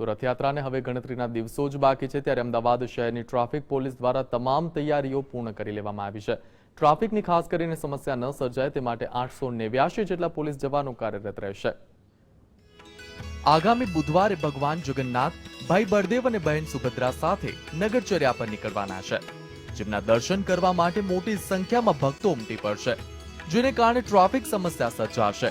તો રથયાત્રાને હવે ગણતરીના દિવસો જ બાકી છે, ત્યારે અમદાવાદ શહેરની ટ્રાફિક પોલીસ દ્વારા તમામ તૈયારીઓ પૂર્ણ કરી લેવામાં આવી છે. ટ્રાફિકની ખાસ કરીને સમસ્યા ન સર્જાય તે માટે આઠસો નેવ્યાશી જેટલા પોલીસ જવાનો કાર્યરત રહેશે. આગામી બુધવારે ભગવાન જગન્નાથ, ભાઈ બળદેવ અને બહેન સુભદ્રા સાથે નગરચર્યા પર નીકળવાના છે, જેમના દર્શન કરવા માટે મોટી સંખ્યામાં ભક્તો ઉમટી પડશે, જેને કારણે ટ્રાફિક સમસ્યા સર્જાશે.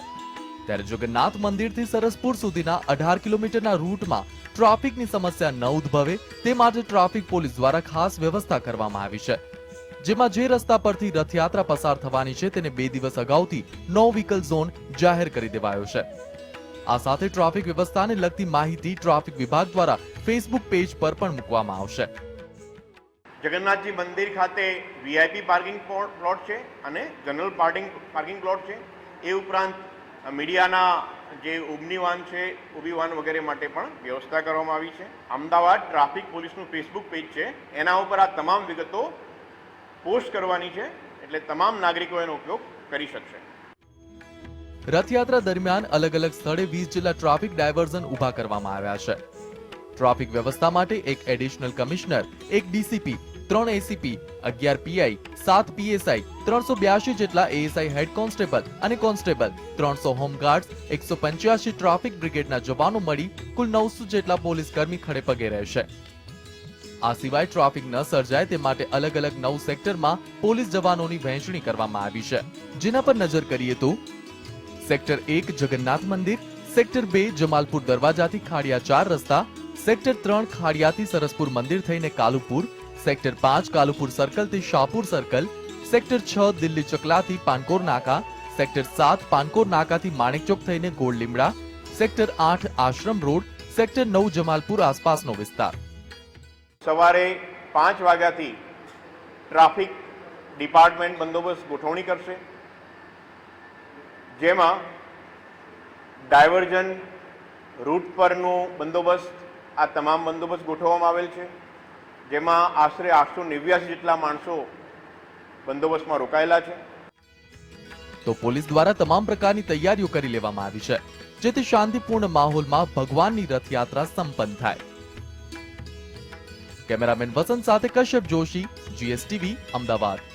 ત્યારે જગન્નાથ મંદિરથી સરસપુર સુધીના અઢાર કિલોમીટરના રૂટમાં ટ્રાફિકની સમસ્યા ન ઉદ્ભવે તે માટે ટ્રાફિક પોલીસ દ્વારા ખાસ વ્યવસ્થા કરવામાં આવી છે. જેમાં જે રસ્તા પરથી રથયાત્રા પસાર થવાની છે તેને બે દિવસ અગાઉથી નો વ્હીકલ ઝોન જાહેર કરી દેવાયો છે. આ સાથે ટ્રાફિક વ્યવસ્થાને લગતી માહિતી ટ્રાફિક વિભાગ દ્વારા ફેસબુક પેજ પર પણ મૂકવામાં આવશે. જગન્નાથજી મંદિર ખાતે વીઆઈપી પાર્કિંગ પ્લોટ છે અને જનરલ પાર્કિંગ પાર્કિંગ પ્લોટ છે. એ ઉપરાંત મીડિયાના જે ઉબની વાન છે ઉભીવાન વગેરે માટે પણ વ્યવસ્થા કરવામાં આવી છે. અમદાવાદ ટ્રાફિક પોલીસનું ફેસબુક પેજ છે. એના ઉપર આ તમામ વિગતો પોસ્ટ કરવાની છે, એટલે તમામ નાગરિકો એનો ઉપયોગ કરી શકશે. રથયાત્રા દરમિયાન અલગ અલગ સ્થળે વીસ જેટલા ટ્રાફિક ડાયવર્ઝન ઊભા કરવામાં આવ્યા છે. ટ્રાફિક વ્યવસ્થા માટે એક એડિશનલ કમિશનર, એક ડીસીપી ત્રણ એસીપી અગિયાર પીઆઈ સાત પીએસઆઈ ત્રણસો બ્યાસી જેટલા એએસઆઈ હેડ કોન્સ્ટેબલ અને કોન્સ્ટેબલ, ત્રણસો હોમગાર્ડ એકસો પંચ્યાસી ટ્રાફિક બ્રિગેડના જવાનો મળી કુલ નવસો જેટલા પોલીસ કર્મી ખડે પગે રહેશે. આ સિવાય ટ્રાફિક ન સર્જાય તે માટે અલગ અલગ નવ સેક્ટરમાં પોલીસ જવાનોની વહેંચણી કરવામાં આવી છે. જેના પર નજર કરીએ તો, સેક્ટર એક જગન્નાથ મંદિર, સેક્ટર બે જમાલપુર દરવાજાથી ખાડિયા ચાર રસ્તા, સેક્ટર ત્રણ ખાડિયાથી સરસપુર મંદિર થઈને કાલુપુર સેક્ટર પાંચ કાલુપુર સર્કલથી શાહપુર સર્કલ, સેક્ટર છ દિલ્હી ચકલાથી પાનકોર નાકા, સેક્ટર સાત પાનકોર નાકાથી માણેકચોક થઈને ગોળ લીમડા, સેક્ટર આઠ આશ્રમ રોડ, સેક્ટર નવ જમાલપુર આસપાસનો વિસ્તાર. સવારે પાંચ વાગ્યાથી ટ્રાફિક ડિપાર્ટમેન્ટ બંદોબસ્ત ગોઠવણી કરશે, જેમાં ડાયવર્ઝન રૂટ પરનો બંદોબસ્ત, આ તમામ બંદોબસ્ત ગોઠવવામાં આવેલ છે. જેમાં આશરે આઠસો નેવ્યાસી જેટલા માણસો બંદોબસ્તમાં રોકાયેલા છે. તો પોલીસ દ્વારા તમામ પ્રકારની તૈયારીઓ કરી લેવામાં આવી છે, જેથી શાંતિપૂર્ણ માહોલમાં ભગવાનની રથયાત્રા સંપન્ન થાય. કેમેરામેન વસંત સાથે કશ્યપ જોશી, જીએસટીવી, અમદાવાદ.